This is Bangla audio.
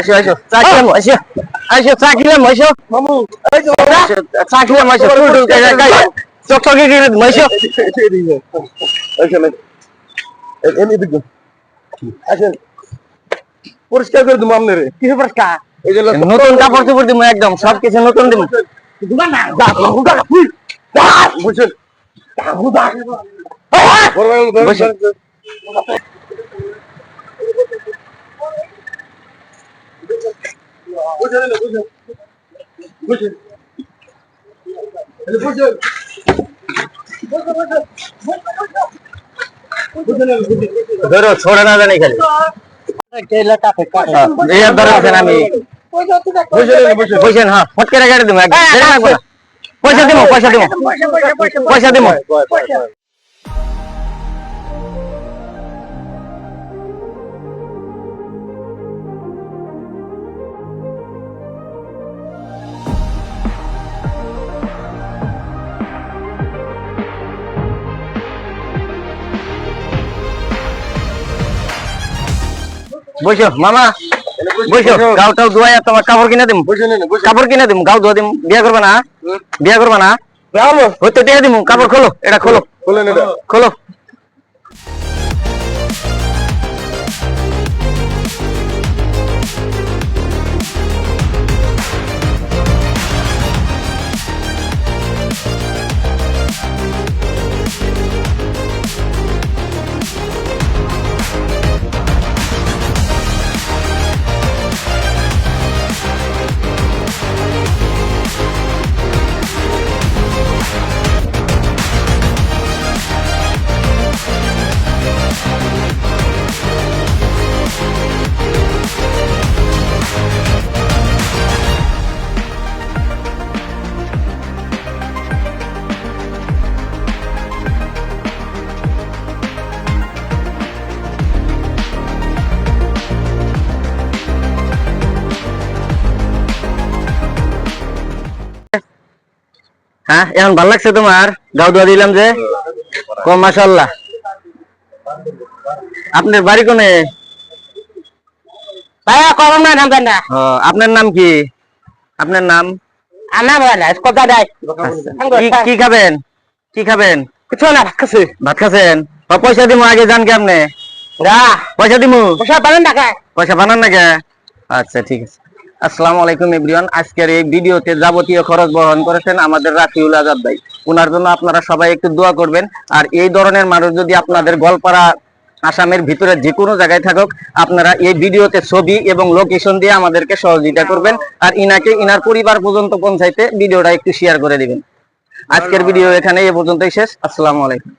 আসো আসো চা খেলাম আসো। আসো চা খেলাম আসো। মামু চা খেলাম আসো গায়ে চকচকে কিনে আসো এমনি দিক আসেন। পরিষ্কার করে দিবো আপনারে। কিছু যে নতুন কাপড় চোপড় দিব একদম সব কিছু নতুন দিব। বুঝছেন বড় ভাই বড় ভাই, বসেন। বুঝছেন না, বুঝছেন। বুঝছেন। এই যে বুঝছেন। বুঝছেন, বুঝছেন। বুঝছেন না, বুঝছেন। ধরো ছোড়া না জানি খালি এই আর ধরো আছেন আমি বুঝছেন না, বুঝছেন। পয়সা হ্যাঁ ফটকে রেখে দিব একদম ছেড়ে রাখব না। পয়সা দিব পয়সা দিব পয়সা দিব বসো মামা বসো গাও টাও ধোয়া তোমার কাপড় কিনে দিম। কাপড় কিনে দিম গাও ধোয়া দিম। বিয়া করবা না বিয়া করবা না? হতে দিয়ে দিম কাপড় খোলো এটা খোলো। খোলো খোলো। হ্যাঁ এখন ভালো লাগছে তোমার? গাও ধোয়া দিলাম যে। কম মাসাল্লাহ আপনার বাড়ি কোনে? ভাইয়া করোনা না নাম না। আপনার নাম কি? আপনার নাম? কথা দেয় কি খাবেন? কি খাবেন? কিছু না ভাগছে ভাত খাচ্ছেন? পয়সা দিমু আগে জান কি আপনি। পয়সা দিমু? পয়সা পাবেন না পয়সা বানান না আচ্ছা ঠিক আছে। আসসালামু আলাইকুম এভরিওয়ান। আজকের এই ভিডিওতে যাবতীয় খরচ বহন করেছেন আমাদের রাফিউল আজাদ ভাই। ওনার জন্য আপনারা সবাই একটু দোয়া করবেন। আর এই ধরনের মানুষ যদি আপনাদের গলপাড়া আসামের ভিতরে যে কোনো জায়গায় থাকুক আপনারা এই ভিডিওতে ছবি এবং লোকেশন দিয়ে আমাদেরকে সহযোগিতা করবেন। আর ইনাকে ইনার পরিবার পর্যন্ত পৌঁছাইতে ভিডিওটা একটু শেয়ার করে দিবেন। আজকের ভিডিও এখানে এ পর্যন্তই শেষ। আসসালামু আলাইকুম।